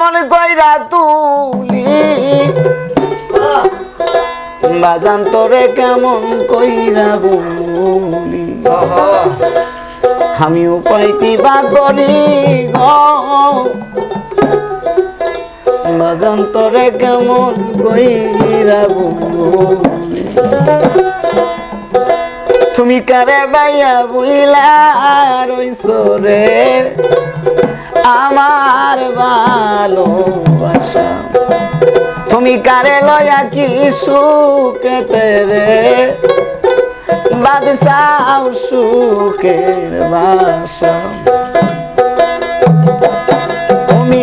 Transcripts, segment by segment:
কেমন গয়রা তুলি? বাজান তোরে কেমন কইরা বলি? আমি উপায় কি বা করি বাজান তোরে কেমন কইরা বলি? তুমি কারে বাইয়া বুইলা রইছ রে? তোমার ভালোবাসা। তুমি কারে লয়া কি সুখে তেরে? বাদশাও সুখের বাসা। তুমি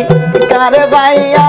কারে ভাইয়া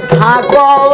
贪官。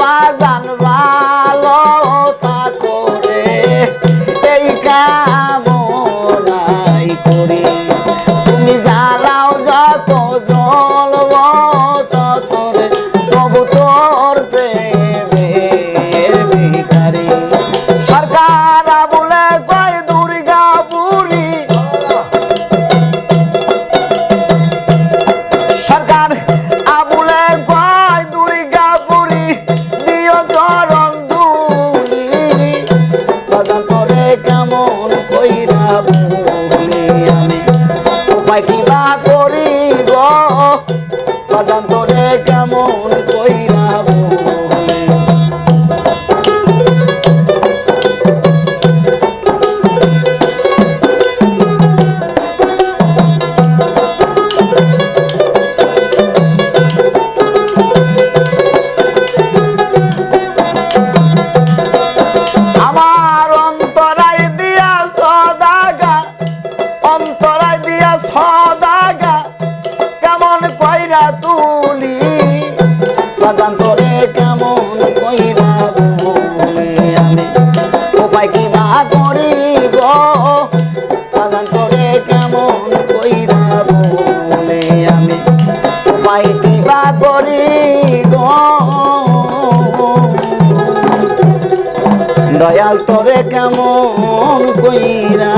দয়াল তরে কেমন কইরা